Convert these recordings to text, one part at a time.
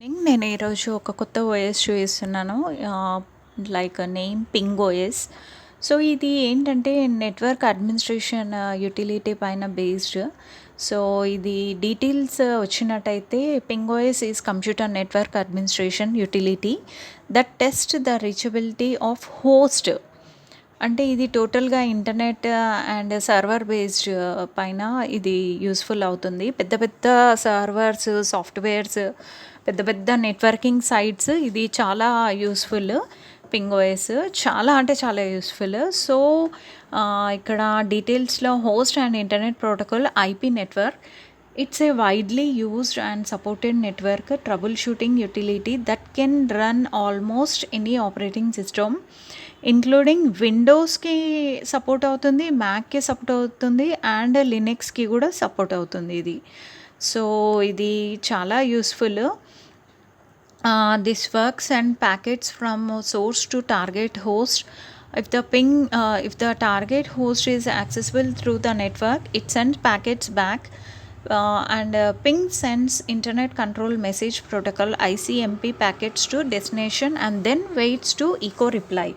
నేను ఈరోజు ఒక కొత్త ఓఎస్ చూపిస్తున్నాను. Like name ping OS so ఇది ఏంటంటే నెట్వర్క్ అడ్మినిస్ట్రేషన్ యూటిలిటీ పైన బేస్డ్ సో ఇది డీటెయిల్స్ వచ్చినట్టయితే ping is computer network administration utility that test the reachability of host అంటే ఇది టోటల్గా ఇంటర్నెట్ అండ్ సర్వర్ బేస్డ్ పైన ఇది యూస్ఫుల్ అవుతుంది. పెద్ద పెద్ద సర్వర్స్ సాఫ్ట్వేర్స్ పెద్ద పెద్ద నెట్వర్కింగ్ సైట్స్ ఇది చాలా యూస్ఫుల్. పింగోఎస్ చాలా అంటే చాలా యూస్ఫుల్. సో ఇక్కడ డీటెయిల్స్లో host and internet protocol IP network. It's a widely used and supported network troubleshooting utility that can run almost any operating system including విండోస్కి support అవుతుంది మ్యాక్కి సపోర్ట్ అవుతుంది అండ్ లినిక్స్కి కూడా సపోర్ట్ అవుతుంది ఇది. సో ఇది చాలా useful this works and packets from source to target host if the ping if the target host is accessible through the network it send packets back and ping sends internet control message protocol ICMP packets to destination and then waits to echo reply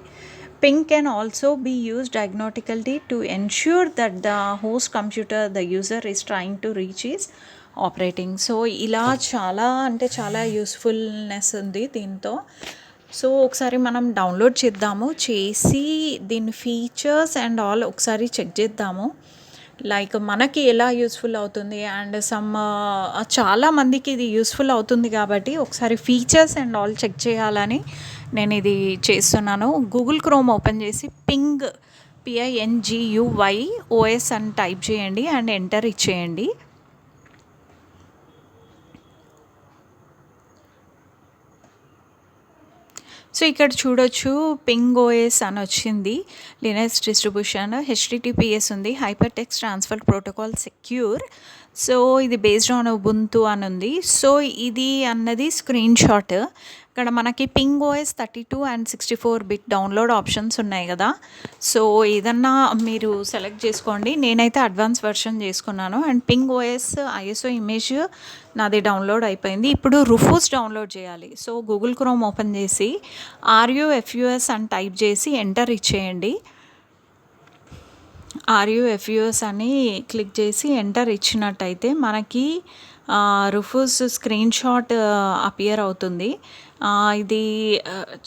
ping can also be used diagnostically to ensure that the host computer the user is trying to reach is operating so ఇలా చాలా అంటే చాలా usefulness ఉంది దీంతో. So ఒకసారి మనం download చేద్దాము. చేసి దీని ఫీచర్స్ అండ్ ఆల్ ఒకసారి చెక్ చేద్దాము. లైక్ మనకి ఎలా యూస్ఫుల్ అవుతుంది అండ్ సమ్ uh, చాలా మందికి ఇది యూస్ఫుల్ అవుతుంది కాబట్టి ఒకసారి ఫీచర్స్ అండ్ ఆల్ చెక్ చేయాలని నేను ఇది చేస్తున్నాను. గూగుల్ క్రోమ్ ఓపెన్ చేసి ping P I N G U Y OS అని టైప్ చేయండి అండ్ ఎంటర్ ఇచ్చేయండి. సో ఇక్కడ చూడొచ్చు పింగ్ ఓఎస్ అని వచ్చింది. లినక్స్ డిస్ట్రిబ్యూషన్ హెచ్డిటిపిఎస్ ఉంది. Hyper text transfer protocol secure so ఇది బేస్డ్ ఆన్ ఉబుంతు అని ఉంది. సో ఇది అన్నది స్క్రీన్ షాట్ ఇక్కడ మనకి ping OS thirty two and sixty four bit download options ఉన్నాయి కదా. సో ఏదన్నా మీరు సెలెక్ట్ చేసుకోండి. నేనైతే అడ్వాన్స్ వర్షన్ చేసుకున్నాను. And ping OS ISO image నాది డౌన్లోడ్ అయిపోయింది. ఇప్పుడు రుఫూస్ డౌన్లోడ్ చేయాలి. సో గూగుల్ క్రోమ్ ఓపెన్ చేసి R U F U S అని టైప్ చేసి ఎంటర్ ఇచ్చేయండి. ఆర్యుఎఫ్యుఎస్ అని క్లిక్ చేసి ఎంటర్ ఇచ్చినట్టయితే మనకి రుఫూస్ స్క్రీన్ షాట్ అపియర్ అవుతుంది. ఇది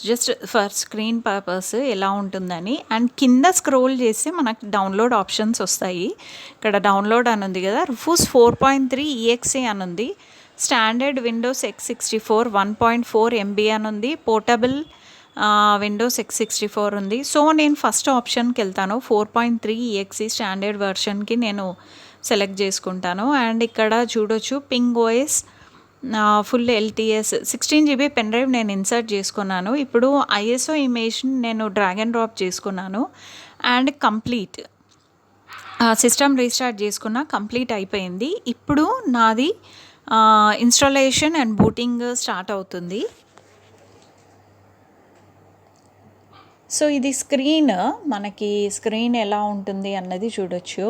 జస్ట్ ఫర్ స్క్రీన్ పర్పస్ ఎలా ఉంటుందని. అండ్ కింద స్క్రోల్ చేసి మనకు డౌన్లోడ్ ఆప్షన్స్ వస్తాయి. ఇక్కడ డౌన్లోడ్ అని ఉంది కదా Rufus four point three EXE అని ఉంది. Standard Windows X sixty four one point four MB అని ఉంది. Portable Windows X sixty four ఉంది. సో నేను ఫస్ట్ ఆప్షన్కి వెళ్తాను. Four point three EXE standard వెర్షన్కి నేను సెలెక్ట్ చేసుకుంటాను. అండ్ ఇక్కడ చూడొచ్చు ping OS full LTS sixteen GB pen drive నేను ఇన్సర్ట్ చేసుకున్నాను. ఇప్పుడు ఐఎస్ఓ ఇమేజ్ నేను డ్రాగ్ అండ్ డ్రాప్ చేసుకున్నాను. అండ్ కంప్లీట్ సిస్టమ్ రీస్టార్ట్ చేసుకున్న కంప్లీట్ అయిపోయింది. ఇప్పుడు నాది ఇన్స్టాలేషన్ అండ్ బూటింగ్ స్టార్ట్ అవుతుంది. సో ఇది స్క్రీన్ మనకి స్క్రీన్ ఎలా ఉంటుంది అన్నది చూడొచ్చు.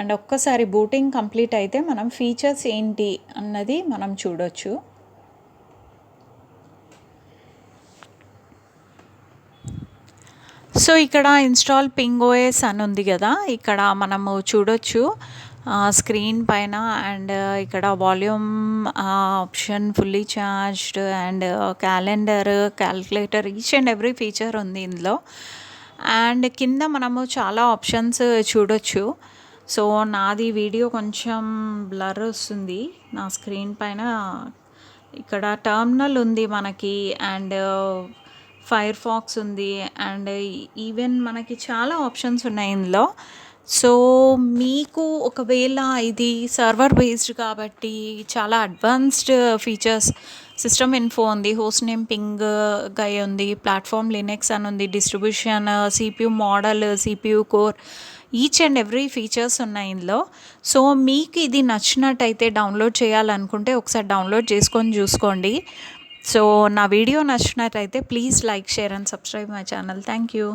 అండ్ ఒక్కసారి బూటింగ్ కంప్లీట్ అయితే మనం ఫీచర్స్ ఏంటి అన్నది మనం చూడొచ్చు. సో ఇక్కడ ఇన్స్టాల్ పింగోఎస్ అని ఉంది కదా ఇక్కడ మనము చూడొచ్చు. స్క్రీన్ పైన అండ్ ఇక్కడ volume option fully charged and calendar calculator each and every feature ఉంది ఇందులో. అండ్ కింద మనము చాలా ఆప్షన్స్ చూడొచ్చు. సో నాది వీడియో కొంచెం బ్లర్ వస్తుంది. నా స్క్రీన్ పైన ఇక్కడ టర్మినల్ ఉంది మనకి అండ్ ఫైర్ ఫాక్స్ ఉంది అండ్ ఈవెన్ మనకి చాలా ఆప్షన్స్ ఉన్నాయి ఇందులో. సో మీకు ఒకవేళ ఇది సర్వర్ బేస్డ్ కాబట్టి చాలా అడ్వాన్స్డ్ ఫీచర్స్ సిస్టమ్ ఇన్ఫో ఉంది. హోస్ట్ నేమ్ పింగ్ గై ఉంది. ప్లాట్ఫామ్ లినెక్స్ అని ఉంది. Distribution CPU model CPU core each and every features ఉన్నాయి ఇందులో. సో మీకు ఇది నచ్చినట్టయితే డౌన్లోడ్ చేయాలనుకుంటే ఒకసారి డౌన్లోడ్ చేసుకొని చూసుకోండి. సో నా వీడియో నచ్చినట్టయితే please like share and subscribe my channel thank you